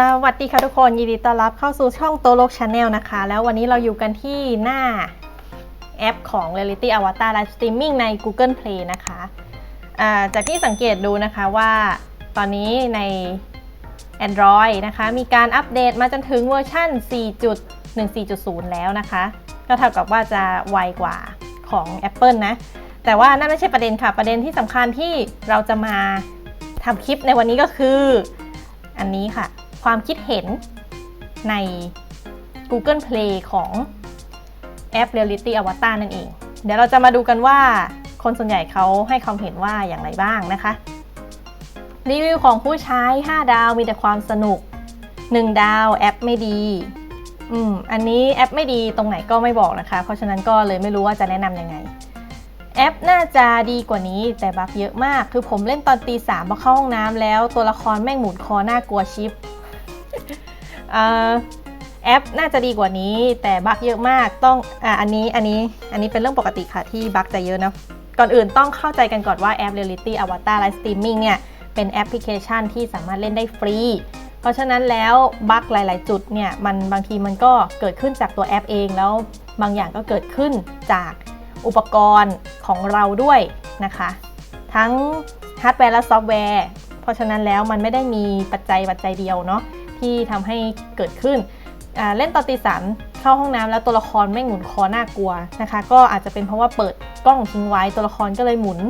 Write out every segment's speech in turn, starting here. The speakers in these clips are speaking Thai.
สวัสดีค่ะทุกคน ยินดีต้อนรับเข้าสู่ช่องโตโลกชาแนลนะคะ แล้ววันนี้เราอยู่กันที่หน้าแอปของ Reality Avatar Live Streaming ใน Google Play นะคะาจากที่สังเกตดูนะคะว่าตอนนี้ใน Android นะคะ มีการอัปเดตมาจนถึงเวอร์ชัน4.14.0 แล้วนะคะ ก็เท่ากับว่าจะไวกว่าของ Apple นะ แต่ว่านั่นไม่ใช่ประเด็นค่ะ ประเด็นที่สำคัญที่เราจะมาทำคลิปในวันนี้ก็คืออันนี้ค่ะ ความคิดเห็นใน Google Play ของแอป Reality Avatar นั่นเอง เดี๋ยวเราจะมาดูกันว่าคนส่วนใหญ่เขาให้ความเห็นว่าอย่างไรบ้างนะคะรีวิวของผู้ใช้ 5 ดาวมีแต่ความสนุก 1 ดาวแอปไม่ดี อืม อันนี้แอปไม่ดีตรงไหนก็ไม่บอกนะคะ เพราะฉะนั้นก็เลยไม่รู้ว่าจะแนะนำยังไง แอปน่าจะดีกว่านี้แต่บั๊กเยอะมาก คือผมเล่นตอนตีสามพอเข้าห้องน้ำแล้วตัวละครแม่งหมุนคอน่ากลัวชิป แอปน่าจะดีกว่านี้แต่บั๊กเยอะมากต้องอ่าอันนี้อันนี้อันนี้เป็นเรื่องปกติค่ะที่บั๊กจะเยอะนะก่อนอื่นต้องเข้าใจกันก่อนว่าแอป Reality Avatar Live Streaming เนี่ยเป็นแอปพลิเคชันที่สามารถเล่นได้ฟรี เพราะฉะนั้นแล้วบั๊กหลาย ๆ จุดเนี่ยมันบางทีมันก็เกิดขึ้นจากตัวแอปเองแล้วบางอย่างก็เกิดขึ้นจากอุปกรณ์ของเราด้วยนะคะ ทั้งฮาร์ดแวร์และซอฟต์แวร์ เพราะฉะนั้นแล้วมันไม่ได้มีปัจจัยปัจจัยเดียวเนาะ ที่ทำให้เกิดขึ้น เล่นตอนตีสามเข้าห้องน้ำแล้วตัวละครไม่หมุนคอน่ากลัวนะคะ ก็อาจจะเป็นเพราะว่าเปิดกล้องทิ้งไว้ตัวละครก็เลยหมุน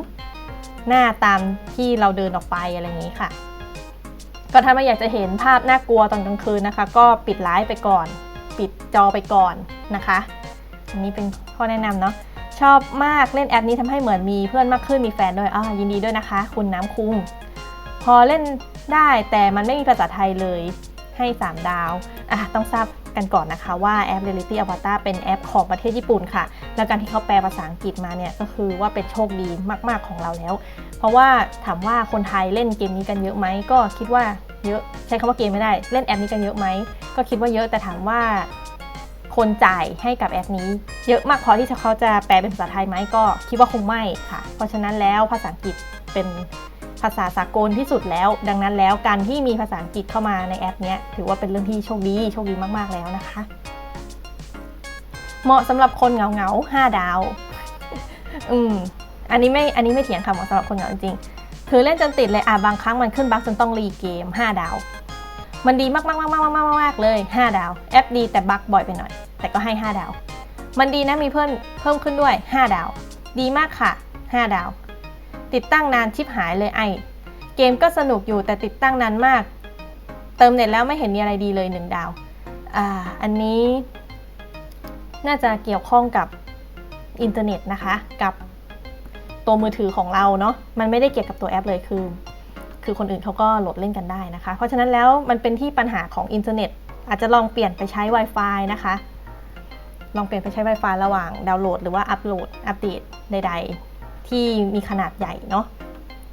หน้าตามที่เราเดินออกไปอะไรอย่างนี้ค่ะ ก็ถ้าไม่อยากจะเห็นภาพน่ากลัวตอนกลางคืนนะคะ ก็ปิดไลฟ์ไปก่อน ปิดจอไปก่อนนะคะ อันนี้เป็นข้อแนะนำเนาะชอบมากเล่นแอปนี้ทำให้เหมือนมีเพื่อนมากขึ้นมีแฟนด้วยอ่ายินดีด้วยนะคะ คุณน้ำคุง พอเล่นได้แต่มันไม่มีภาษาไทยเลย ให้ 3 ดาวอะต้องทราบกันก่อนนะคะว่าแอป Reality Avatar เป็นแอปของประเทศญี่ปุ่นค่ะ แล้วการที่เขาแปลภาษาอังกฤษมาเนี่ยก็คือว่าเป็นโชคดีมาก ๆของเราแล้ว เพราะว่าถามว่าคนไทยเล่นเกมนี้กันเยอะไหมก็คิดว่าเยอะใช้คำว่าเกมไม่ได้ เล่นแอปนี้กันเยอะไหมก็คิดว่าเยอะแต่ถามว่าคนจ่ายให้กับแอปนี้ เยอะมากพอที่เขาจะแปลเป็นภาษาไทยไหมก็คิดว่าคงไม่ค่ะ เพราะฉะนั้นแล้วภาษาอังกฤษเป็น ภาษาสากลที่สุดแล้ว ดังนั้นแล้วการที่มีภาษาอังกฤษเข้ามาในแอปนี้ถือว่าเป็นเรื่องที่โชคดีโชคดีมากๆแล้วนะคะ เหมาะสำหรับคนเหงาเหงาๆ5ดาว อืมอันนี้ไม่อันนี้ไม่เถียงค่ะเหมาะสำหรับคนเหงาจริงๆคือเล่นจนติดเลยอะบางครั้งมันขึ้นบั๊กจนต้องรีเกม 5 ดาว มันดีมากๆๆๆๆๆๆเลย 5 ดาว แอปดีแต่บั๊กบ่อยไปหน่อย แต่ก็ให้ 5 ดาว มันดีนะมีเพิ่มเพิ่มขึ้นด้วย 5 ดาว ดีมากค่ะ 5 ดาว ติดตั้งนานชิบหายเลยไอ เกมก็สนุกอยู่แต่ติดตั้งนานมาก เติมเน็ตแล้วไม่เห็นมีอะไรดีเลย1ดาว อ่า อันนี้ น่าจะเกี่ยวข้องกับอินเทอร์เน็ตนะคะ กับตัวมือถือของเราเนาะ มันไม่ได้เกี่ยวกับตัวแอปเลยคือ คือคนอื่นเขาก็โหลดเล่นกันได้นะคะ เพราะฉะนั้นแล้วมันเป็นที่ปัญหาของอินเทอร์เน็ต อาจจะลองเปลี่ยนไปใช้ Wi-Fi นะคะ ลองเปลี่ยนไปใช้ Wi-Fi ระหว่างดาวน์โหลด หรือว่าอัปโหลด อัปเดตใด ๆ ที่มีขนาดใหญ่เนาะ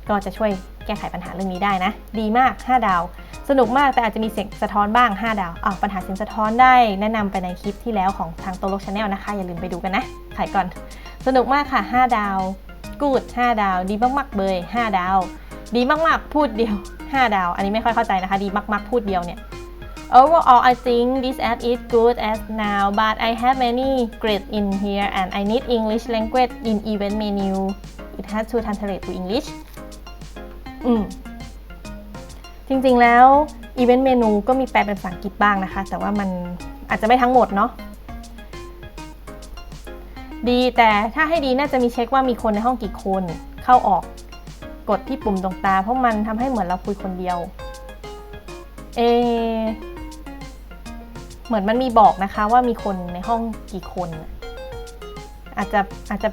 ก็จะช่วยแก้ไขปัญหาเรื่องนี้ได้นะ ดีมาก 5 ดาว สนุกมากแต่อาจจะมีเสียงสะท้อนบ้าง 5 ดาวอ้าวปัญหาเสียงสะท้อนได้แนะนำไปในคลิปที่แล้วของทางโตโลกชาแนลนะคะ อย่าลืมไปดูกันนะขายก่อน สนุกมากค่ะ 5 ดาว กูด 5 ดาว ดีมากๆเลย5 ดาว ดีมากๆ พูดเดียว 5 ดาว อันนี้ไม่ค่อยเข้าใจนะคะ ดีมากๆ พูดเดียวเนี่ย Overall I think this app is good as now but I have many grades in here and I need English language in event menu it has to translate to English อืม จริงๆ แล้ว Event Menu ก็มีแปลเป็นภาษาอังกฤษบ้างนะคะ แต่ว่ามันอาจจะไม่ทั้งหมดเนาะ ดีแต่ถ้าให้ดีน่าจะมีเช็คว่ามีคนในห้องกี่คน เข้าออก กดที่ปุ่มตรงตา เพราะมันทำให้เหมือนเราคุยคนเดียว เอ เหมือนมันมีบอกนะคะว่ามีคนในห้องกี่คน อาจจะอาจจะ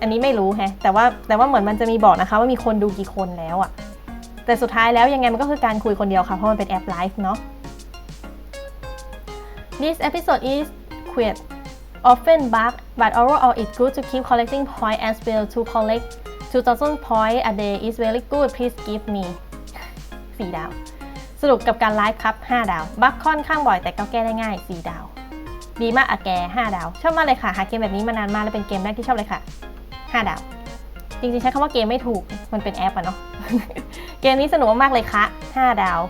อันนี้ไม่รู้แฮะ แต่ว่าแต่ว่าเหมือนมันจะมีบอกนะคะ ว่ามีคนดูกี่คนแล้วอะแต่สุดท้ายแล้วยังไงมันก็คือการคุยคนเดียวค่ะ เพราะมันเป็นแอปไลฟ์เนาะ This episode is quiet often bug but overall it's good to keep collecting point as well to collect 2000 point a day is very good please give me 4ดาว สรุปกับการไลฟ์ครับ 5 ดาว บัคค่อนข้างบ่อยแต่ก็แก้ได้ง่าย 4 ดาว ดีมากอะแก 5 ดาว ชอบมากเลยค่ะ หาเกมแบบนี้มานานมากและเป็นเกมแรกที่ชอบเลยค่ะ 5 ดาว จริงๆใช้คำว่าเกมไม่ถูก มันเป็นแอปอะเนาะ เกมนี้สนุกมากเลยค่ะ 5 ดาว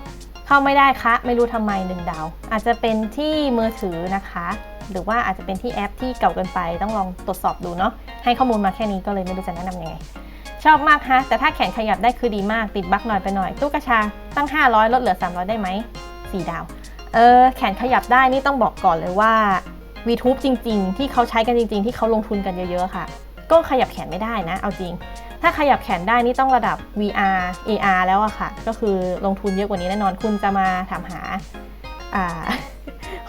เข้าไม่ได้คะ ไม่รู้ทำไมหนึ่งดาว อาจจะเป็นที่มือถือนะคะ หรือว่าอาจจะเป็นที่แอปที่เก่าเกินไป ต้องลองตรวจสอบดูเนาะ ให้ข้อมูลมาแค่นี้ก็เลยไม่รู้จะแนะนำยังไง ชอบมากฮะ แต่ถ้าแขนขยับได้คือดีมาก ติดบั๊กหน่อยไปหน่อย ตู้กระชาตั้ง 500 ลดเหลือ 300 ได้ไหม4ดาว เออ แขนขยับได้นี่ต้องบอกก่อนเลยว่า VTube จริง ๆ ที่เขาใช้กันจริง ๆ ที่เขาลงทุนกันเยอะๆค่ะ ก็ขยับแขนไม่ได้นะ เอาจริง ถ้าขยับแขนได้นี่ต้องระดับ VR AR แล้วอะค่ะ ก็คือลงทุนเยอะกว่านี้แน่นอนคุณจะมาถามหาอา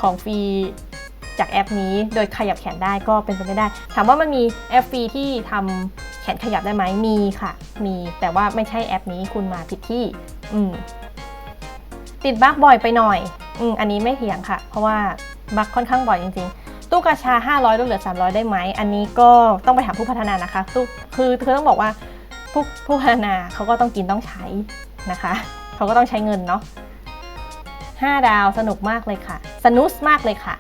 ของฟรี จากแอปนี้โดยขยับแขนได้ก็เป็นไปไม่ได้ ถามว่ามันมีแอปฟรีที่ทำแขนขยับได้ไหมมีค่ะ มีแต่ว่าไม่ใช่แอปนี้คุณมาผิดที่ อืมติดบั๊กบ่อยไปหน่อยอืมอันนี้ไม่เถียงค่ะ เพราะว่าบั๊กค่อนข้างบ่อยจริงๆ ตู้กาชา 500ลดเหลือ 300 ได้ไหม อันนี้ก็ต้องไปถามผู้พัฒนานะคะตู้คือเธอต้องบอกว่าผู้ผู้พัฒนาเขาก็ต้องกินต้องใช้นะคะเขาก็ต้องใช้เงินเนาะ5ดาวสนุกมากเลยค่ะ สนุสมากเลยค่ะ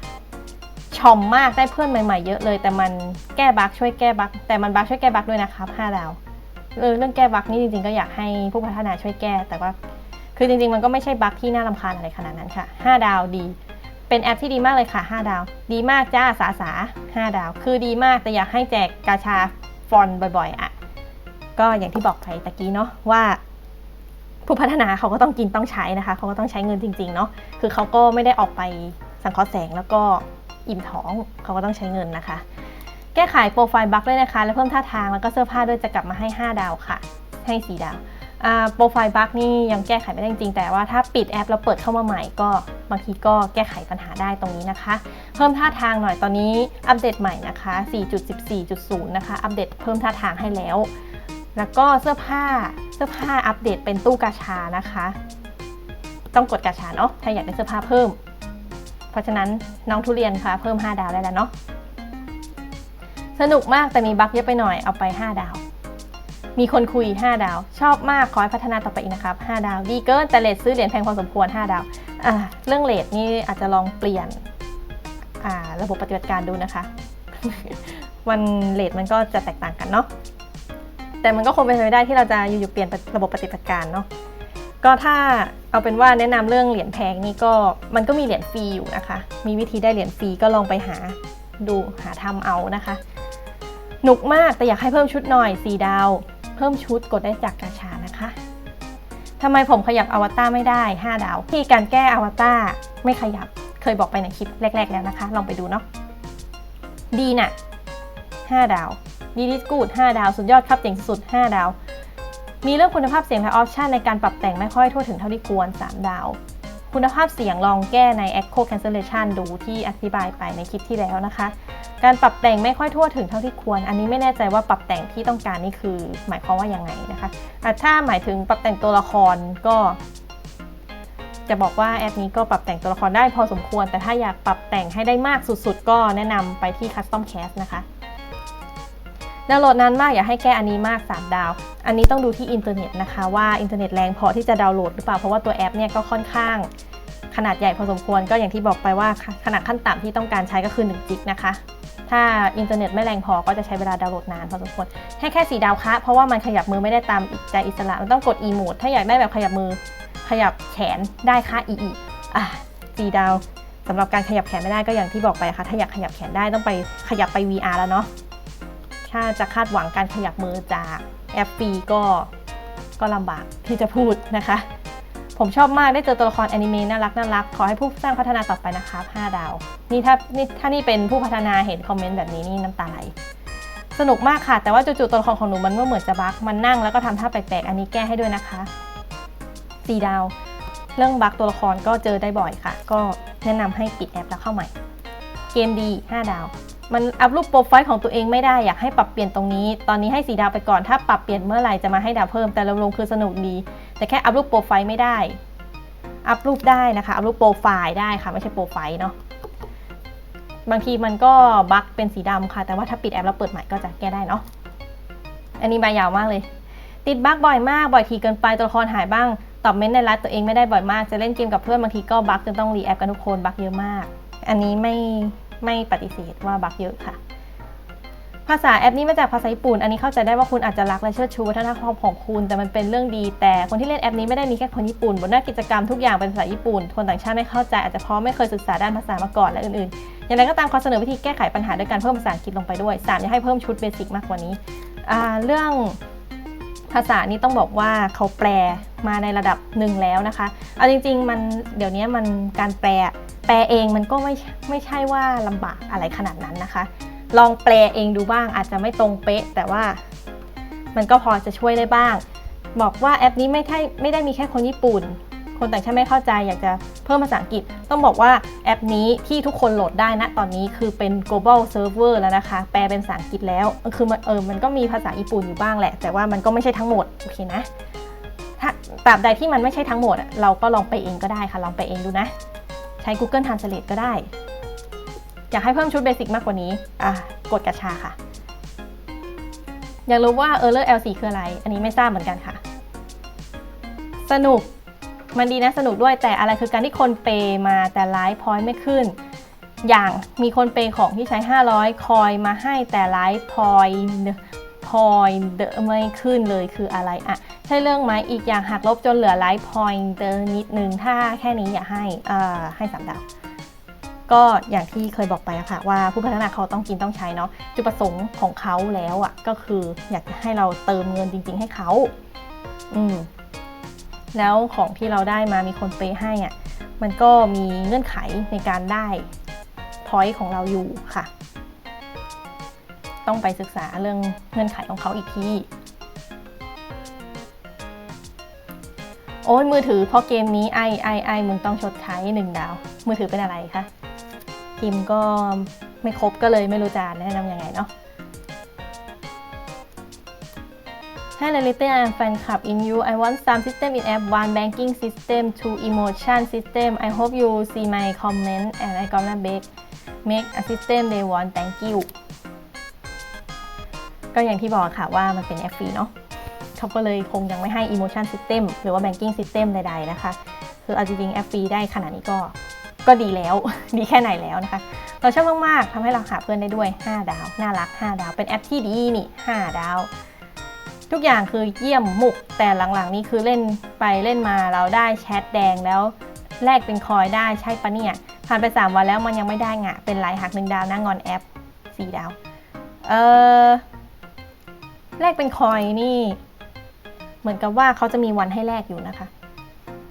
ชอมมากได้เพื่อนใหม่ๆเยอะเลย แต่มันแก้บั๊กช่วยแก้บั๊กแต่มันบั๊กช่วยแก้บั๊กด้วยนะครับ5ดาวเออเรื่องแก้บั๊กนี่จริงๆก็อยากให้ผู้พัฒนาช่วยแก้ แต่ว่าคือจริงๆ มันก็ไม่ใช่บั๊กที่น่ารำคาญอะไรขนาดนั้นค่ะ 5 ดาวดี เป็นแอปที่ดีมากเลยค่ะ 5 ดาว ดีมากจ้าสาสา5ดาว คือดีมากแต่อยากให้แจกกาชาฟอนบ่อยๆอะก็อย่างที่บอกไปตะกี้เนาะว่า ผู้พัฒนาเขาก็ต้องกินต้องใช้นะคะ เขาก็ต้องใช้เงินจริง ๆ เนาะคือเขาก็ไม่ได้ออกไปสังเคราะห์แสงแล้วก็ อิ่มท้องเขาก็ต้องใช้เงินนะคะ แก้ไขโปรไฟล์บั๊กด้วยนะคะ แล้วเพิ่มท่าทางแล้วก็เสื้อผ้าด้วยจะกลับมาให้ 5 ดาวค่ะ ให้ 4 ดาวโปรไฟล์บั๊กนี่ยังแก้ไขไม่ได้จริงแต่ว่าถ้าปิดแอปแล้วเปิดเข้ามาใหม่ก็บางทีก็แก้ไขปัญหาได้ตรงนี้นะคะ เพิ่มท่าทางหน่อยตอนนี้อัปเดตใหม่นะคะ 4.14.0 นะคะ อัปเดตเพิ่มท่าทางให้แล้ว แล้วก็เสื้อผ้าเสื้อผ้าอัปเดตเป็นตู้กาชานะคะ ต้องกดกาชาเนาะถ้าอยากได้เสื้อผ้าเพิ่ม ราะฉะนั้นน้องทุเรียนค่ะเพิ่ม 5 ดาวได้แล้วเนาะสนุกมากแต่มีบั๊กเยอะไปหน่อยเอาไป 5 ดาว มีคนคุย 5 ดาว ชอบมากขอให้พัฒนาต่อไปอีกนะครับ 5 ดาว ดีเกินแต่เลทซื้อเหรียญแพงพอสมควร 5 ดาวอ่าเรื่องเลทนี่อาจจะลองเปลี่ยนอ่าระบบปฏิบัติการดูนะคะวันเลทมันก็จะแตกต่างกันเนาะแต่มันก็คงเป็นไปได้ที่เราจะอยู่ๆเปลี่ยนระบบปฏิบัติการเนาะ ก็ถ้าเอาเป็นว่าแนะนำเรื่องเหรียญแพงนี่ก็มันก็มีเหรียญฟรีอยู่นะคะ มีวิธีได้เหรียญฟรีก็ลองไปหาดูหาทำเอานะคะ หนุกมากแต่อยากให้เพิ่มชุดหน่อย4ดาว เพิ่มชุดกดได้จากกาชานะคะทำไมผมขยับอวตารไม่ได้ 5 ดาวที่การแก้อวตารไม่ขยับเคยบอกไปในคลิปแรก ๆ แล้วนะคะ ลองไปดูเนาะดีน่ะ5ดาวดีดิสกูด5ดาว สุดยอดครับเจ๋งสุด 5 ดาว มีเรื่องคุณภาพเสียงและออปชันในการปรับแต่งไม่ค่อยทั่วถึงเท่าที่ควร 3 ดาว คุณภาพเสียงลองแก้ใน Echo Cancellation ดูที่อธิบายไปในคลิปที่แล้วนะคะ การปรับแต่งไม่ค่อยทั่วถึงเท่าที่ควร อันนี้ไม่แน่ใจว่าปรับแต่งที่ต้องการนี่คือ หมายความว่ายังไงนะคะอะถ้าหมายถึงปรับแต่งตัวละครก็ จะบอกว่าแอปนี้ก็ปรับแต่งตัวละครได้พอสมควร แต่ถ้าอยากปรับแต่งให้ได้มากสุด ๆ ก็แนะนำไปที่ Custom Cast นะคะ ดาวน์โหลดนานมากอย่าให้แก้อันนี้มาก 3 ดาว อันนี้ต้องดูที่อินเทอร์เน็ตนะคะว่าอินเทอร์เน็ตแรงพอที่จะดาวน์โหลดหรือเปล่าเพราะว่าตัวแอปเนี่ยก็ค่อนข้างขนาดใหญ่พอสมควรก็อย่างที่บอกไปว่าขนาดขั้นต่ำที่ต้องการใช้ก็คือ1จิกนะคะ ถ้าอินเทอร์เน็ตไม่แรงพอก็จะใช้เวลาดาวน์โหลดนานพอสมควรให้แค่สีดาวคะเพราะว่ามันขยับมือไม่ได้ตามใจอิสระมันต้องกด e โหมดถ้าอยากได้แบบขยับมือขยับแขนได้ค่า e อีอะสีดาวสำหรับการขยับแขนไม่ได้ก็อย่างที่บอกไปค่ะถ้าอยากขยับแขนได้ต้องไปขยับไป VR แล้วเนาะ ถ้าจะคาดหวังการขยับมือจากแอปฟรีก็ก็ลำบากที่จะพูดนะคะ ผมชอบมากได้เจอตัวละครแอนิเมะน่ารักน่ารักขอให้ผู้สร้างพัฒนาต่อไปนะครับ5ดาว นี่ถ้านี่ถ้านี่เป็นผู้พัฒนาเห็นคอมเมนต์แบบนี้นี่น้ำตาไหลสนุกมากค่ะ แต่ว่าจู่ๆตัวละครของหนูมันเมื่อเหมือนจะบั๊กมันนั่งแล้วก็ทำท่าแปลกๆ อันนี้แก้ให้ด้วยนะคะ4ดาว เรื่องบั๊กตัวละครก็เจอได้บ่อยค่ะ ก็แนะนำให้ปิดแอปแล้วเข้าใหม่ เกมดี 5 ดาว มันอัพรูปโปรไฟล์ของตัวเองไม่ได้อยากให้ปรับเปลี่ยนตรงนี้ ตอนนี้ให้4ดาวไปก่อนถ้าปรับเปลี่ยนเมื่อไหร่จะมาให้ดาวเพิ่มแต่รวมๆคือสนุกดี แต่แค่อัพรูปโปรไฟล์ไม่ได้ อัพรูปได้นะคะ อัพรูปโปรไฟล์ได้ค่ะไม่ใช่โปรไฟล์เนาะบางทีมันก็บั๊กเป็นสีดำค่ะ แต่ว่าถ้าปิดแอปแล้วเปิดใหม่ก็จะแก้ได้เนาะอันนี้ใบยาวมากเลย ติดบั๊กบ่อยมากบ่อยทีเกินไปตัวละครหายบ้างตอบเมนต์ในไลฟ์ตัวเองไม่ได้บ่อยมากจะเล่นเกมกับเพื่อนบางทีก็บั๊กจนต้องรีแอปกันทุกคนบั๊กเยอะมาก อันนี้ไม่ ไม่ปฏิเสธว่าบั๊กเยอะค่ะ ภาษาแอปนี้มาจากภาษาญี่ปุ่น อันนี้เข้าใจได้ว่าคุณอาจจะรักและเชิดชูวัฒนธรรมของคุณ แต่มันเป็นเรื่องดี แต่คนที่เล่นแอปนี้ไม่ได้มีแค่คนญี่ปุ่น บนหน้ากิจกรรมทุกอย่างเป็นภาษาญี่ปุ่น คนต่างชาติไม่เข้าใจอาจจะเพราะไม่เคยศึกษาด้านภาษามาก่อนและอื่นๆ อย่างไรก็ตามขอเสนอวิธีแก้ไขปัญหาด้วยการเพิ่มภาษาอังกฤษลงไปด้วย3อยาให้เพิ่มชุดเบสิกมากกว่านี้ เรื่องภาษานี้ต้องบอกว่าเขาแปลมาในระดับหนึ่งแล้วนะคะ เอาจริง ๆ มันเดี๋ยวนี้มันการแปล แปลเองมันก็ไม่ไม่ใช่ว่าลำบากอะไรขนาดนั้นนะคะ ลองแปลเองดูบ้างอาจจะไม่ตรงเป๊ะ แต่ว่ามันก็พอจะช่วยได้บ้าง บอกว่าแอปนี้ไม่ใช่ไม่ได้มีแค่คนญี่ปุ่น คนต่างชาติไม่เข้าใจอยากจะเพิ่มภาษาอังกฤษ ต้องบอกว่าแอปนี้ที่ทุกคนโหลดได้นะตอนนี้คือเป็น global server แล้วนะคะ แปลเป็นภาษาอังกฤษแล้วคือมันเออมันก็มีภาษาญี่ปุ่นอยู่บ้างแหละ แต่ว่ามันก็ไม่ใช่ทั้งหมดโอเคนะถ้าตราบใดที่มันไม่ใช่ทั้งหมดเราก็ลองไปเองก็ได้ค่ะลองไปเองดูนะ ช้ Google Translate ก็ได้ อยากให้เพิ่มชุดเบสิกมากกว่านี้ อะ กดกระชาค่ะ อยากรู้ว่า Error L4 คืออะไร อันนี้ไม่ทราบเหมือนกันค่ะ สนุก มันดีนะสนุกด้วย แต่อะไรคือการที่คนเปย์มาแต่ไลฟ์พอยต์ไม่ขึ้น อย่างมีคนเปย์ของที่ใช้ 500 คอยมาให้แต่ไลฟ์พอยต์พอยต์ไม่ขึ้นเลยคืออะไรอะ ใช่เรื่องไหมอีกอย่างหักลบจนเหลือไลฟ์พอยต์นิดนึง ถ้าแค่นี้อย่าให้อ่าให้สามดาว ก็อย่างที่เคยบอกไปอะค่ะว่าผู้พัฒนาเขาต้องกินต้องใช้เนาะจุดประสงค์ของเขาแล้วอะก็คืออยากจะให้เราเติมเงินจริง ๆ ให้เขาอืมแล้วของที่เราได้มามีคนเปให้อะมันก็มีเงื่อนไขในการได้พอยต์ของเราอยู่ค่ะ ต้องไปศึกษาเรื่องเงื่อนไขของเขาอีกที โอ้ยมือถือเพราะเกมนี้ไอไอไอมึงต้องชดใช้หนึ่งดาว มือถือเป็นอะไรคะพิมพ์ก็ไม่ครบก็เลยไม่รู้จะแนะนำยังไงเนาะ Hi Reality I am fan club in you I want some system in app one banking system two emotion system I hope you see my comment and I gonna make make a system they want thank you ก็อย่างที่บอกค่ะว่ามันเป็นแอปฟรีเนาะ เขาก็เลยคงยังไม่ให้ emotion system หรือว่า banking system ใดๆนะคะ คือเอาจริงๆแอปฟรีได้ขนาดนี้ก็ก็ดีแล้ว ดีแค่ไหนแล้วนะคะ เราชอบมาก ๆทำให้เราหาเพื่อนได้ด้วย 5 ดาว น่ารัก 5 ดาว เป็นแอปที่ดีนี่ 5 ดาว ทุกอย่างคือเยี่ยมมุก แต่หลังๆ นี้คือเล่นไปเล่นมาเราได้แชทแดงแล้วแลกเป็นคอยได้ใช่ปะเนี่ย ผ่านไป 3 วันแล้วมันยังไม่ได้งะเป็นไรหักหนึ่งดาวนะงอนแอป 4 ดาว เออแลกเป็นคอยนี่ เหมือนกับว่าเขาจะมีวันให้แลกอยู่นะคะ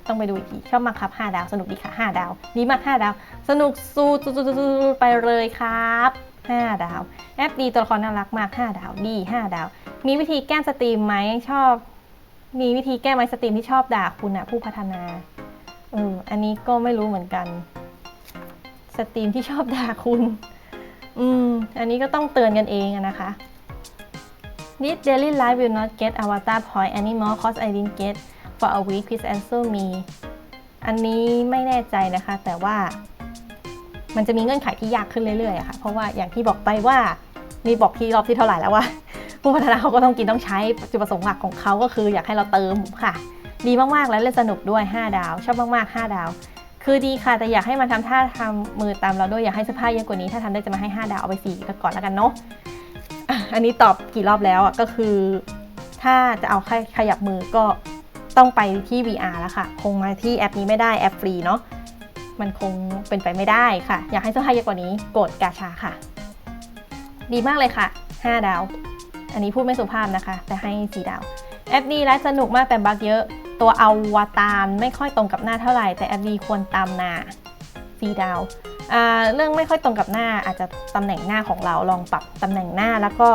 ต้องไปดูอีกทีชอบมากครับ 5 ดาว สนุกดีค่ะ 5 ดาว ดีมาก 5 ดาว สนุกสู้ไปเลยครับ 5 ดาว แอปดีตัวละครน่ารักมาก 5 ดาว ดี 5 ดาว มีวิธีแก้สตรีมไหมชอบ มีวิธีแก้ไหมสตรีมที่ชอบด่าคุณอะผู้พัฒนาเอออันนี้ก็ไม่รู้เหมือนกัน สตรีมที่ชอบด่าคุณ อืม อันนี้ก็ต้องเตือนกันเองนะคะ This daily life will not get avatar point anymore cause I didn't get for a week please answer me อันนี้ไม่แน่ใจนะคะ แต่ว่ามันจะมีเงื่อนไขที่ยากขึ้นเรื่อยๆค่ะ เพราะว่าอย่างที่บอกไปว่านี่บอกที่รอบที่เท่าไหร่แล้วว่า ผู้พัฒนาเขาก็ต้องกินต้องใช้จุดประสงค์หลักของเขาก็คืออยากให้เราเติมค่ะ ดีมากๆแล้วเล่นสนุกด้วย 5 ดาว ชอบมากๆ 5 ดาว คือดีค่ะ แต่อยากให้มันทำท่าทำมือตามเราด้วยอยากให้เสื้อผ้าเยอะกว่านี้ ถ้าทำได้จะมาให้ 5 ดาวเอาไป4ก่อนแล้วกันเนาะ อันนี้ตอบกี่รอบแล้วอะก็คือ ถ้าจะเอาแค่ขยับมือก็ต้องไปที่ VR แล้วค่ะ คงมาที่แอปนี้ไม่ได้แอปฟรีเนาะมันคงเป็นไปไม่ได้ค่ะ อยากให้เสื้อผ้าเยอะกว่านี้กดกาชาค่ะ ดีมากเลยค่ะ 5 ดาว อันนี้พูดไม่สุภาพนะคะ แต่ให้ 4 ดาว แอปดีและสนุกมากแต่บั๊กเยอะ ตัวอวตารไม่ค่อยตรงกับหน้าเท่าไหร่ แต่แอปดีควรตามหน้า4 ดาว เรื่องไม่ค่อยตรงกับหน้าอาจจะตำแหน่งหน้าของเราลองปรับตำแหน่งหน้า แล้วก็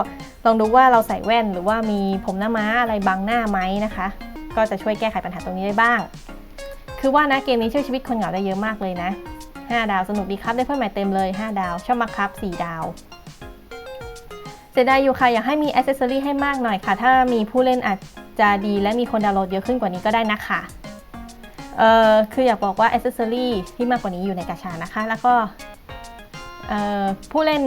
ลองดูว่าเราใส่แว่น หรือว่ามีผมหน้าม้าอะไรบังหน้าไหมนะคะ ก็จะช่วยแก้ไขปัญหาตรงนี้ได้บ้าง คือว่านะเกมนี้ช่วยชีวิตคนเหงาได้เยอะมากเลยนะ 5 ดาวสนุกดีครับได้เพื่อนใหม่เต็มเลย 5 ดาว ชอบมากครับ 4 ดาวเสียดายอยู่ค่ะ อยากให้มีอ c เซสซอรี่ให้มากหน่อยค่ะ ถ้ามีผู้เล่นอาจจะดีและมีคนดาวน์โหลดเยอะขึ้นกว่านี้ก็ได้นะคะ เออคืออยากบอกว่าอ c เซสซอรี่ที่มากกว่านี้อยู่ในกาชานะคะ แล้วก็เออผู้เล่น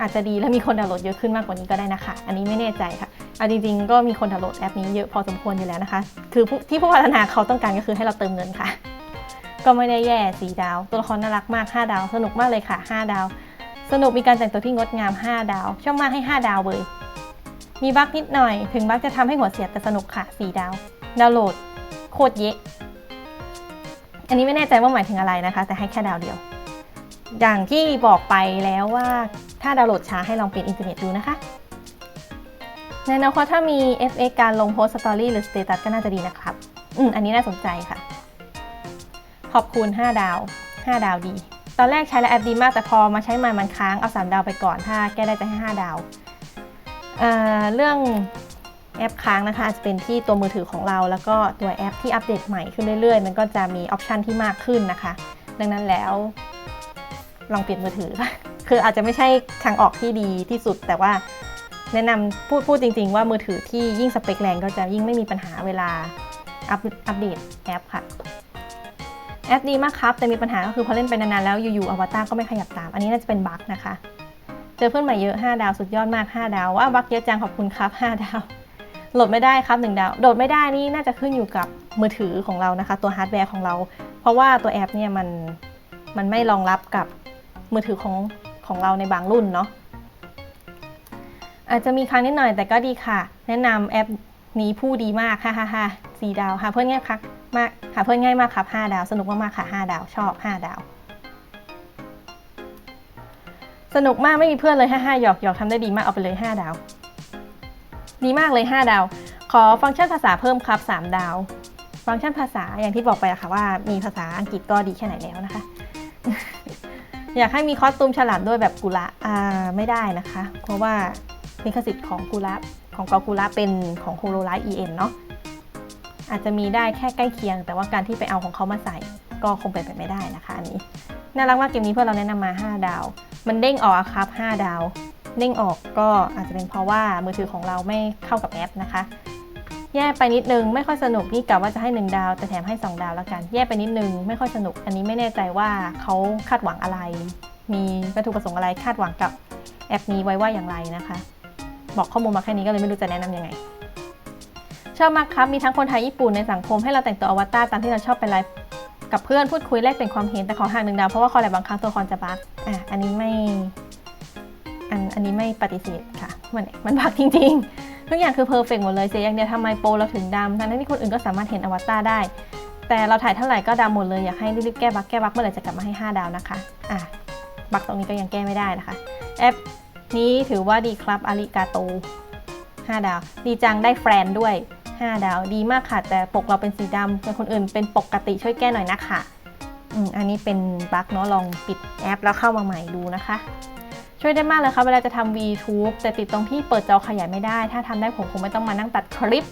อาจจะดีและมีคนดาวน์โหลดเยอะขึ้นมากกว่านี้ก็ได้นะคะ อันนี้ไม่แน่ใจค่ะเอาจริงๆ ก็มีคนดาวน์โหลดแอปนี้เยอะพอสมควรอยู่แล้วนะคะ คือที่ผู้พัฒนาเขาต้องการก็คือให้เราเติมเงินค่ะ ก็ไม่ได้แย่4ดาว ตัวละครน่ารักมาก 5 ดาว สนุกมากเลยค่ะ 5 ดาว สนุกมีการแต่งตัวที่งดงาม 5 ดาว ชอบมากให้ 5 ดาวเลยมีบั๊กนิดหน่อย ถึงบั๊กจะทำให้หัวเสียแต่สนุกค่ะ 4 ดาว ดาวน์โหลด โคตรเยะ อันนี้ไม่แน่ใจว่าหมายถึงอะไรนะคะ แต่ให้แค่ดาวเดียว อย่างที่บอกไปแล้วว่าถ้าดาวน์โหลดช้าให้ลองเปลี่ยนอินเทอร์เน็ตดูนะคะในอนาคตถ้ามี FX การลงโพสต์สตอรี่หรือสเตตัสก็น่าจะดีนะครับ อืม อันนี้น่าสนใจค่ะ ขอบคุณ 5 ดาว 5 ดาวดี ตอนแรกใช้แล้วแอปดีมากแต่พอมาใช้มันมันค้าง เอา 3 ดาวไปก่อน ถ้าแก้ได้จะให้ 5 ดาว เอ่อ เรื่อง แอปค้างนะคะอาจจะเป็นที่ตัวมือถือของเรา แล้วก็ตัวแอปที่อัปเดตใหม่ขึ้นเรื่อยๆ มันก็จะมีออปชันที่มากขึ้นนะคะ ดังนั้นแล้วลองเปลี่ยนมือถือ คืออาจจะไม่ใช่ทางออกที่ดีที่สุด แต่ว่าแนะนำพูดพูดจริง ๆ ว่ามือถือที่ยิ่งสเปคแรงก็จะยิ่งไม่มีปัญหาเวลาอัปอัปเดตแอปค่ะแอปดีมากครับ แต่มีปัญหาก็คือพอเล่นไปนานๆแล้วอยู่ๆอวตารก็ไม่ขยับตาม อันนี้น่าจะเป็นบั๊กนะคะ เจอเพื่อนใหม่เยอะ 5 ดาวสุดยอดมาก 5 ดาว ว่าบั๊กเยอะจังขอบคุณครับ 5 ดาว โหลดไม่ได้ครับ1ดาวโหลดไม่ได้นี่น่าจะขึ้นอยู่กับมือถือของเรานะคะ ตัวฮาร์ดแวร์ของเรา เพราะว่าตัวแอปเนี่ยมันมันไม่รองรับกับมือถือของของเราในบางรุ่นเนาะอาจจะมีค้างนิดหน่อยแต่ก็ดีค่ะ แนะนำแอปนี้ผู้ดีมากฮ่าฮ่าฮ่าสี่ดาวหาเพื่อนง่ายคักมากหาเพื่อนง่ายมากครับ 5 ดาว สนุกมากๆค่ะ 5 ดาว ชอบ 5 ดาว สนุกมากไม่มีเพื่อนเลยฮ่าฮ่าหยอกหยอกทำได้ดีมากเอาไปเลย 5 ดาว ดีมากเลย 5 ดาว ขอฟังก์ชันภาษาเพิ่มครับ 3 ดาว ฟังก์ชันภาษาอย่างที่บอกไปอะค่ะว่ามีภาษาอังกฤษก็ดีแค่ไหนแล้วนะคะ อยากให้มีคอสตูมฉลามด้วยแบบกุละอ่าไม่ได้นะคะ เพราะว่าลิขสิทธิ์ของกุละของกอกุละเป็นของโฮโลไลท์ EN เนาะอาจจะมีได้แค่ใกล้เคียง แต่ว่าการที่ไปเอาของเขามาใส่ก็คงเป็นไปไม่ได้นะคะอันนี้น่ารักมากเกมนี้เพื่อนเราแนะนำมา 5 ดาว มันเด้งออกครับ 5 ดาว เด้งออกก็อาจจะเป็นเพราะว่ามือถือของเราไม่เข้ากับแอปนะคะ แย่ไปนิดนึงไม่ค่อยสนุกนี่กะว่าจะให้ 1 ดาวแต่แถมให้ 2 ดาวแล้วกัน แย่ไปนิดนึงไม่ค่อยสนุก อันนี้ไม่แน่ใจว่าเขาคาดหวังอะไร มีวัตถุประสงค์อะไรคาดหวังกับแอปนี้ไว้ว่าอย่างไรนะคะ บอกข้อมูลมาแค่นี้ก็เลยไม่รู้จะแนะนำยังไงชอบมากครับ มีทั้งคนไทยญี่ปุ่นในสังคมให้เราแต่งตัวอวตารตามที่เราชอบไปไลฟ์กับเพื่อนพูดคุยแลกเปลี่ยนความเห็นแต่ขอห่างหนึ่งดาวเพราะว่าคอลแลบบางครั้งตัวละครจะบักอะอันนี้ไม่ อันอันนี้ไม่ปฏิเสธค่ะ มันมันบักจริงๆ ทุกอย่างคือเพอร์เฟกหมดเลยเสียอย่างเดียวทำไมโปรเราถึงดำทั้งที่คนอื่นก็สามารถเห็นอวตารได้ แต่เราถ่ายเท่าไหร่ก็ดำหมดเลยอยากให้รีบๆแก้บักแก้บักเมื่อไหร่จะกลับมาให้ 5 ดาวนะคะอะบักตรงนี้ก็ยังแก้ไม่ได้นะคะแอปนี้ถือว่าดีครับอาริกาโต5ดาว ดีจังได้แฟนด้วย 5 ดาว ดีมากค่ะ แต่ปกเราเป็นสีดำเป็นคนอื่นเป็นปกติช่วยแก้หน่อยนะคะอืมอันนี้เป็นบั๊กเนาะลองปิดแอปแล้วเข้ามาใหม่ดูนะคะ ช่วยได้มากเลยครับเวลาจะทำ VTube แต่ติดตรงที่เปิดจอขยายไม่ได้ ถ้าทำได้ผมคงไม่ต้องมานั่งตัดคลิป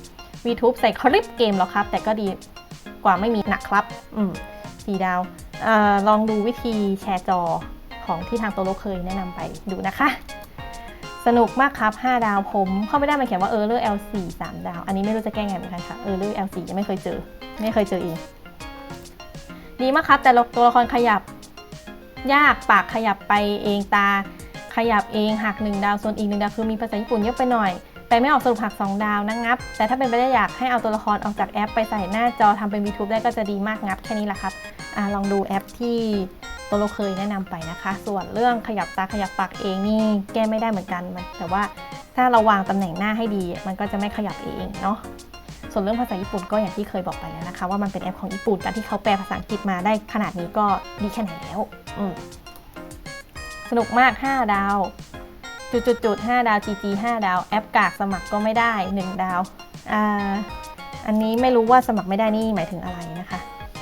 VTube ใส่คลิปเกมหรอกครับ แต่ก็ดีกว่าไม่มีนะครับ อืมสีดาวออลองดูวิธีแชร์จอของที่ทางโตโลเคยแนะนำไปดูนะคะ สนุกมากครับ 5 ดาวผมเข้าไม่ได้มันเขียนว่า Error L4 3 ดาว อันนี้ไม่รู้จะแก้ไงเหมือนกันค่ะ Error L4 ยังไม่เคยเจอ ไม่เคยเจอเองดีมากครับ แต่ตัวละครขยับยากปากขยับไปเองตา ขยับเองหัก 1 ดาวส่วนอีก 1 ดาวคือมีภาษาญี่ปุ่นเยอะไปหน่อยแต่ไม่ออกสรุปหัก 2 ดาวนะงับ แต่ถ้าเป็นไปได้อยากให้เอาตัวละครออกจากแอป ไปใส่หน้าจอทำเป็น VTube ได้ก็จะดีมากงับแค่นี้แหละครับอลองดูแอปที่ตัวเราเคยแนะนำไปนะคะ ส่วนเรื่องขยับตาขยับปากเองนี่แก้ไม่ได้เหมือนกันมันแต่ว่าถ้าเราวางตำแหน่งหน้าให้ดี มันก็จะไม่ขยับเองเนาะส่วนเรื่องภาษาญี่ปุ่นก็อย่างที่เคยบอกไปแล้วนะคะ ว่ามันเป็นแอปของญี่ปุ่นการที่เขาแปลภาษาอังกฤษมาได้ขนาดนี้ก็ดีแค่ไหนแล้ว อืม สนุกมาก 5 ดาว จุดจุดจุด5ดาว GG 5 ดาว แอปกากสมัครก็ไม่ได้ 1 ดาวอ่าอันนี้ไม่รู้ว่าสมัครไม่ได้นี่หมายถึงอะไรนะคะ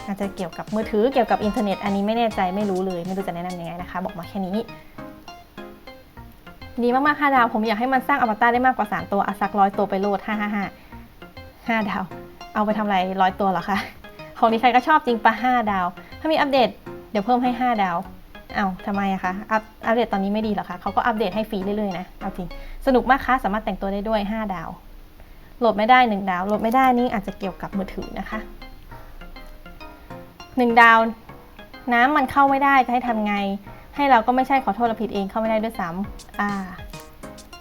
อาจจะเกี่ยวกับมือถือเกี่ยวกับอินเทอร์เน็ต อันนี้ไม่แน่ใจไม่รู้เลยไม่รู้จะแนะนำยังไงนะคะ บอกมาแค่นี้ดีมากๆ 5 ดาว ผมอยากให้มันสร้างอวตารได้มากกว่า 3 ตัวอาสักร้อยตัวไปโหลด 5 5 5 5 ดาว เอาไปทำอะไรร้อยตัวหรอคะ ของนี้ใครก็ชอบจริงปะ5 ดาว ถ้ามีอัปเดต เดี๋ยวเพิ่มให้ 5 ดาว เอา้าทำไมอะคะอัปอัปเดตตอนนี้ไม่ดีหรอคะ เขาก็อัปเดตให้ฟรีเรื่อยๆนะ เอาจริง สนุกมากคะ สามารถแต่งตัวได้ด้วย 5 ดาว โหลดไม่ได้ 1 ดาว โหลดไม่ได้นี่อาจจะเกี่ยวกับมือถือนะคะหนึ่งดาว น้ำมันเข้าไม่ได้ จะให้ทำไง ให้เราก็ไม่ใช่ขอโทษเราผิดเองเข้าไม่ได้ด้วยซ้ำอ่า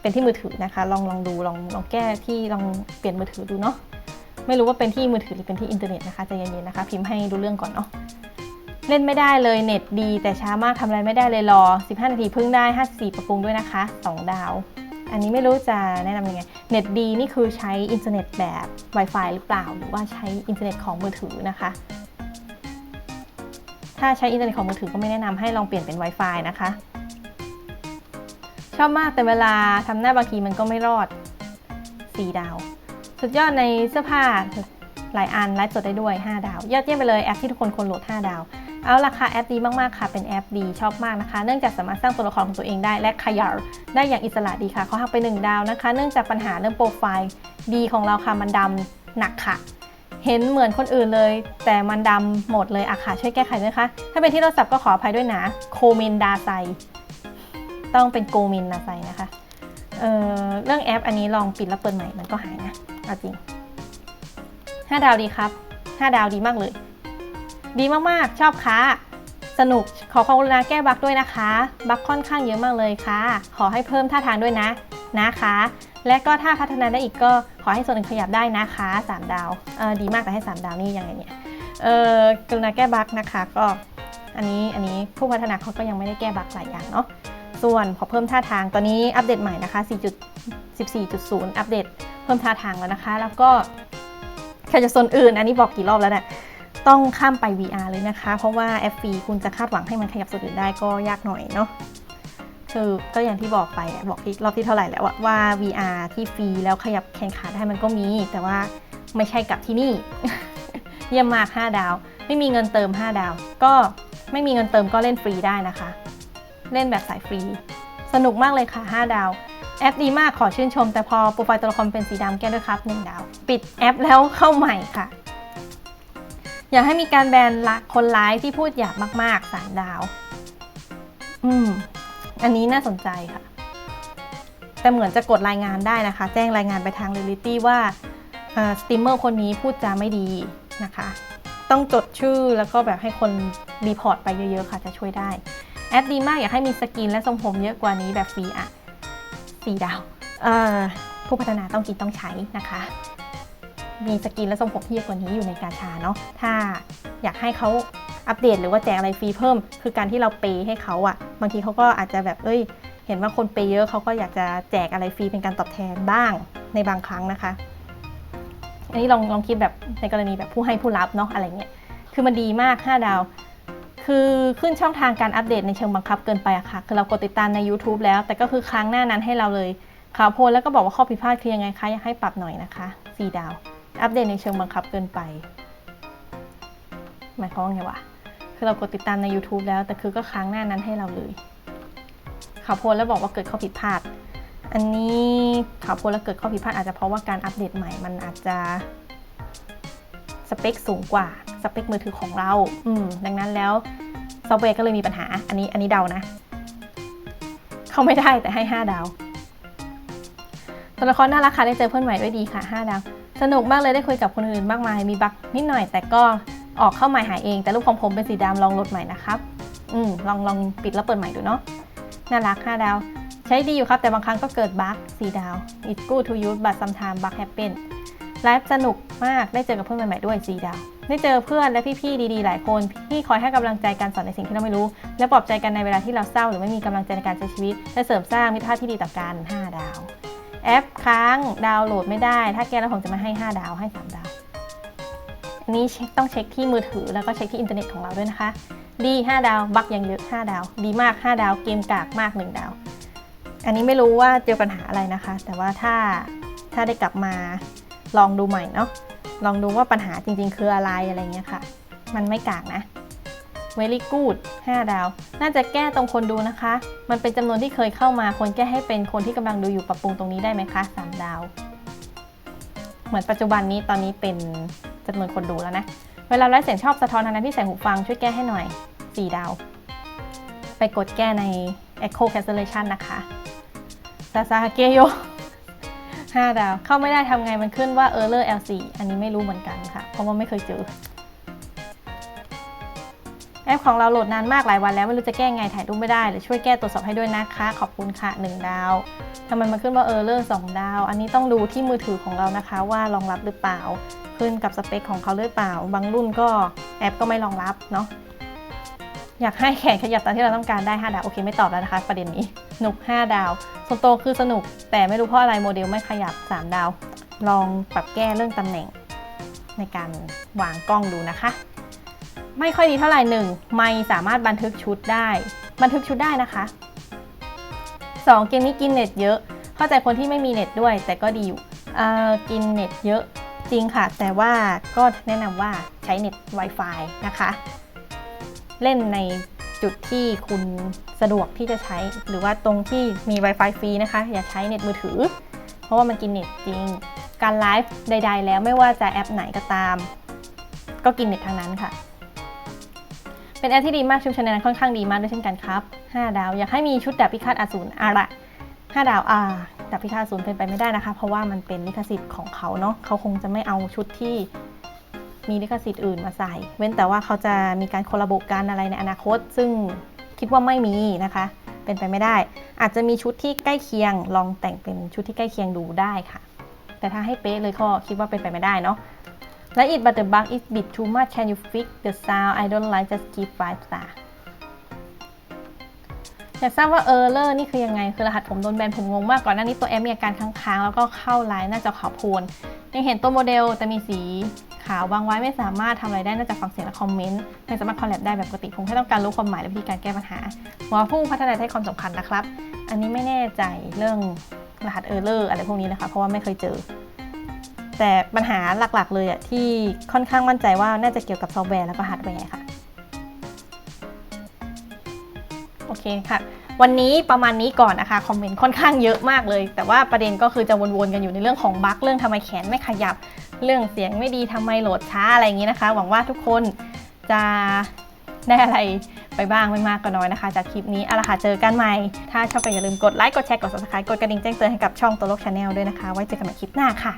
เป็นที่มือถือนะคะ ลองลองดูลองลองแก้ที่ลองเปลี่ยนมือถือดูเนาะ ไม่รู้ว่าเป็นที่มือถือหรือเป็นที่อินเทอร์เน็ตนะคะใจเย็นๆนะคะ พิมพ์ให้ดูเรื่องก่อนเนาะ เล่นไม่ได้เลยเน็ตดี แต่ช้ามากทำอะไรไม่ได้เลยรอ 15 นาทีเพิ่งได้ 54 ปรับปรุงด้วยนะคะ 2 ดาว อันนี้ไม่รู้จะแนะนำยังไง เน็ตดีนี่คือใช้อินเทอร์เน็ตแบบ Wi-Fi หรือเปล่า หรือว่าใช้อินเทอร์เน็ตของมือถือนะคะ ถ้าใช้อินเทอร์เน็ตของมือถือก็ไม่แนะนำให้ลองเปลี่ยนเป็น Wi-Fi นะคะ ชอบมากแต่เวลาทำหน้าบางทีมันก็ไม่รอด 4 ดาว สุดยอดในเสื้อผ้าหลายอันไลฟ์สดได้ด้วย 5 ดาว ยอดเยี่ยมไปเลยแอปที่ทุกคนควรโหลด 5 ดาว เอาราคาแอปดีมากๆค่ะ เป็นแอปดีชอบมากนะคะ เนื่องจากสามารถสร้างตัวละครของตัวเองได้และขยายได้อย่างอิสระดีค่ะเขาหักไป 1 ดาวนะคะ เนื่องจากปัญหาเรื่องโปรไฟล์ดีของเราค่ะมันดำหนักค่ะ เห็นเหมือนคนอื่นเลย แต่มันดำหมดเลยอะค่ะช่วยแก้ไขด้วยคะถ้าเป็นที่โทรศัพท์ก็ขออภัยด้วยนะโคมินดาไซต้องเป็นโกเมนดาไซนะคะเเรื่องแอปอันนี้ลองปิดแล้วเปิดใหม่มันก็หายนะเอาจริง5ดาวดีครับ 5 ดาวดีมากเลย ดีมากๆ ชอบค่ะ สนุก ขอความกรุณาแก้บั๊กด้วยนะคะ บั๊กค่อนข้างเยอะมากเลยค่ะ ขอให้เพิ่มท่าทางด้วยนะ นะคะ และก็ถ้าพัฒนาได้อีกก็ขอให้ส่วนหนึ่งขยับได้นะคะ 3 ดาว เออดีมากแต่ให้ 3 ดาวนี่ยังไงเนี่ย เออกรุณาแก้บั๊กนะคะ ก็อันนี้อันนี้ผู้พัฒนาเขาก็ยังไม่ได้แก้บั๊กหลายอย่างเนาะ ส่วนขอเพิ่มท่าทาง ตอนนี้อัปเดตใหม่นะคะ 4.14.0 อัปเดตเพิ่มท่าทางแล้วนะคะ แล้วก็ใครจะโซนอื่น อันนี้บอกกี่รอบแล้วเนี่ย ต้องข้ามไป VR เลยนะคะ เพราะว่าแอปฟรีคุณจะคาดหวังให้มันขยับโซนอื่นได้ก็ยากหน่อยเนาะคือก็อย่างที่บอกไปบอกที่รอบที่เท่าไหร่แล้วว่า VR ที่ฟรีแล้วขยับแขนขาได้มันก็มี แต่ว่าไม่ใช่กับที่นี่ เยี่ยมมาก 5 ดาว ไม่มีเงินเติม 5 ดาว ก็ไม่มีเงินเติมก็เล่นฟรีได้นะคะ เล่นแบบสายฟรี สนุกมากเลยค่ะ 5 ดาว แอปดีมากขอชื่นชม แต่พอโปรไฟล์ตัวละครเป็นสีดำแก้ด้วยครับ 1 ดาว ปิดแอปแล้วเข้าใหม่ค่ะ อยากให้มีการแบนละคนร้ายที่พูดหยาบมากๆ3ดาว อืม อันนี้น่าสนใจค่ะ แต่เหมือนจะกดรายงานได้นะคะ แจ้งรายงานไปทางเรลิตี้ว่าสตรีมเมอร์คนนี้พูดจาไม่ดีนะคะ ต้องจดชื่อแล้วก็แบบให้คนรีพอร์ตไปเยอะๆค่ะจะช่วยได้ แอปดีมากอยากให้มีสกินและทรงผมเยอะกว่านี้แบบฟรีอะสี่ดาวผู้พัฒนาต้องกินต้องใช้นะคะ มีสกินและทรงผมที่เยอะกว่านี้อยู่ในกาชาเนาะถ้าอยากให้เขาอัปเดตหรือว่าแจกอะไรฟรีเพิ่ม คือการที่เราเปย์ให้เขาอะบางทีเขาก็อาจจะแบบเอ้ย เห็นว่าคนเปย์เยอะเขาก็อยากจะแจกอะไรฟรีเป็นการตอบแทนบ้างในบางครั้งนะคะ อันนี้ลองลองคิดแบบในกรณีแบบผู้ให้ผู้รับเนาะอะไรเงี้ยคือมันดีมาก 5 ดาว คือขึ้นช่องทางการอัปเดตในเชิงบังคับเกินไปอะค่ะ คือเรากดติดตามใน YouTube แล้ว แต่ก็คือครั้งหน้านั้นให้เราเลยข่าวโพลแล้วก็บอกว่าข้อผิดพลาดคือยังไงคะอยากให้ปรับหน่อยนะคะ 4 ดาว อัปเดตในเชิงบังคับเกินไป หมายความว่าไงวะ คือเรากดติดตามใน YouTube แล้ว แต่คือก็ค้างหน้านั้นให้เราเลยข่าวโพลแล้วบอกว่าเกิดข้อผิดพลาด อันนี้ข่าวโพลแล้วเกิดข้อผิดพลาดอาจจะเพราะว่าการอัปเดตใหม่มันอาจจะสเปคสูงกว่าสเปคมือถือของเรา อืม ดังนั้นแล้วซอฟต์แวร์ก็เลยมีปัญหา อันนี้ อันนี้เดานะ เขาไม่ได้แต่ให้ 5 ดาว ตัวละครน่ารักค่ะได้เจอเพื่อนใหม่ด้วยดีค่ะ 5 ดาว สนุกมากเลยได้คุยกับคนอื่นมากมาย มีบั๊กนิดหน่อย แต่ก็ออกเข้าใหม่หายเอง แต่รูปของผมเป็นสีดำลองลดใหม่นะครับ อืมลองลองปิดแล้วเปิดใหม่ดูเนาะ น่ารัก 5 ดาว ใช้ดีอยู่ครับ แต่บางครั้งก็เกิดบั๊ก4ดาว it good to use but sometimes bug happen ไลฟ์สนุกมาก ได้เจอกับเพื่อนใหม่ๆด้วย4ดาว ได้เจอเพื่อนและพี่ๆดีๆ หลายคนที่คอยให้กำลังใจการสอนในสิ่งที่เราไม่รู้ และปลอบใจกันในเวลาที่เราเศร้า หรือไม่มีกำลังใจในการใช้ชีวิต และเสริมสร้างมิตรภาพที่ดีต่อกัน5ดาว แอปค้างดาวน์โหลดไม่ได้ ถ้าแก้แล้วผมจะมาให้ 5 ดาวให้ 3 ดาว อันนี้เช็คต้องเช็คที่มือถือแล้วก็เช็คที่อินเทอร์เน็ตของเราด้วยนะคะ ดี 5 ดาว บักยังเยอะ 5 ดาว ดีมาก 5 ดาว เกมกากมาก 1 ดาว อันนี้ไม่รู้ว่าเจอปัญหาอะไรนะคะ แต่ว่าถ้าถ้าได้กลับมาลองดูใหม่เนาะ ลองดูว่าปัญหาจริง ๆ คืออะไรอะไรเงี้ยค่ะ มันไม่กากนะ very good 5 ดาว น่าจะแก้ตรงคนดูนะคะ มันเป็นจำนวนที่เคยเข้ามาควรแก้ให้เป็นคนที่กำลังดูอยู่ปรับปรุงตรงนี้ได้ไหมคะ 3 ดาว เหมือนปัจจุบันนี้ตอนนี้เป็นจำนวนคนดูแล้วนะ เวลาไลฟ์เสียงชอบสะท้อนทางนั้นที่ใส่หูฟังช่วยแก้ให้หน่อย 4 ดาว ไปกดแก้ใน Echo Cancellation นะคะซาซาเกโย5 ดาว เข้าไม่ได้ทำไงมันขึ้นว่า Error L4 อันนี้ไม่รู้เหมือนกันค่ะ เพราะว่าไม่เคยเจอ แอปของเราโหลดนานมากหลายวันแล้วไม่รู้จะแก้ไงถ่ายรูปไม่ได้หรือช่วยแก้ตรวจสอบให้ด้วยนะคะ ขอบคุณค่ะ 1 ดาวทำไมมันขึ้นว่า Error 2ดาว อันนี้ต้องดูที่มือถือของเรานะคะ ว่ารองรับหรือเปล่า ขึ้นกับสเปคของเขาหรือเปล่า บางรุ่นก็แอปก็ไม่รองรับเนาะอยากให้แขนขยับตามที่เราต้องการได้ 5 ดาว โอเคไม่ตอบแล้วนะคะ ประเด็นนี้สนุก 5 ดาวสมโตคือสนุก แต่ไม่รู้เพราะอะไรโมเดลไม่ขยับ 3 ดาว ลองปรับแก้เรื่องตำแหน่งในการวางกล้องดูนะคะ ไม่ค่อยดีเท่าไหร่หนึ่งไม่สามารถบันทึกชุดได้ บันทึกชุดได้นะคะ 2 เกมนี้กินเน็ตเยอะ เข้าใจคนที่ไม่มีเน็ตด้วย แต่ก็ดีอยู่เออกินเน็ตเยอะจริงค่ะ แต่ว่าก็แนะนำว่าใช้เน็ต Wi-Fi นะคะ เล่นในจุดที่คุณสะดวกที่จะใช้ หรือว่าตรงที่มี Wi-Fi ฟรีนะคะ อย่าใช้เน็ตมือถือ เพราะว่ามันกินเน็ตจริง การไลฟ์ใด ๆ แล้วไม่ว่าจะแอปไหนก็ตาม ก็กินเน็ตทั้งนั้นค่ะ เป็นแอปที่ดีมากชุดชนนั้นค่อนข้างดีมากด้วยเช่นกันครับ 5 ดาว อยากให้มีชุดดาบพิฆาตอสูรอะละ5ดาวอ่าดาบพิฆาตอสูรเป็นไปไม่ได้นะคะ เพราะว่ามันเป็นลิขสิทธิ์ของเขาเนาะเขาคงจะไม่เอาชุดที่มีลิขสิทธิ์อื่นมาใส่ เว้นแต่ว่าเขาจะมีการโคลาบกันอะไรในอนาคต ซึ่งคิดว่าไม่มีนะคะ เป็นไปไม่ได้ อาจจะมีชุดที่ใกล้เคียง ลองแต่งเป็นชุดที่ใกล้เคียงดูได้ค่ะ แต่ถ้าให้เป๊ะเลยก็คิดว่าเป็นไปไม่ได้เนาะ และ it but the bug is bit too much can you fix the sound I don't like just give star อยากทราบว่า error นี่คือยังไง คือรหัสผมโดนแบนผมงงมากก่อนหน้านี้ตัวแอปมีอาการค้างๆ แล้วก็เข้าไลน์น้าจอขาวโพลนยังเห็นตัวโมเดลแต่มีสีขาววางไว้ไม่สามารถทำอะไรได้นอกจากฟังเสียงและคอมเมนต์ไม่สามารถคอลแลบได้แบบปกติผมแค่ต้องการรู้ความหมายและวิธีการแก้ปัญหาหวังว่าผู้พัฒนาให้ความสำคัญนะครับ อันนี้ไม่แน่ใจเรื่องรหัส error อะไรพวกนี้นะคะเพราะว่าไม่เคยเจอ แต่ปัญหาหลักๆ เลยอะที่ค่อนข้างมั่นใจว่าน่าจะเกี่ยวกับซอฟต์แวร์แล้วก็ฮาร์ดแวร์ค่ะ โอเคค่ะ วันนี้ประมาณนี้ก่อนนะคะ คอมเมนต์ค่อนข้างเยอะมากเลย แต่ว่าประเด็นก็คือจะวนๆกันอยู่ในเรื่องของบั๊กเรื่องทำไมแขนไม่ขยับ เรื่องเสียงไม่ดีทำไมโหลดช้าอะไรอย่างนี้นะคะ หวังว่าทุกคนจะได้อะไรไปบ้างไม่มากก็น้อยนะคะ จากคลิปนี้เอาละค่ะเจอกันใหม่ ถ้าชอบก็อย่าลืมกดไลค์ กดแชร์ กด subscribe กดกระดิ่งแจ้งเตือนให้กับช่องตัวโลกชาแนลด้วยนะคะ ไว้เจอกันใหม่คลิปหน้าค่ะ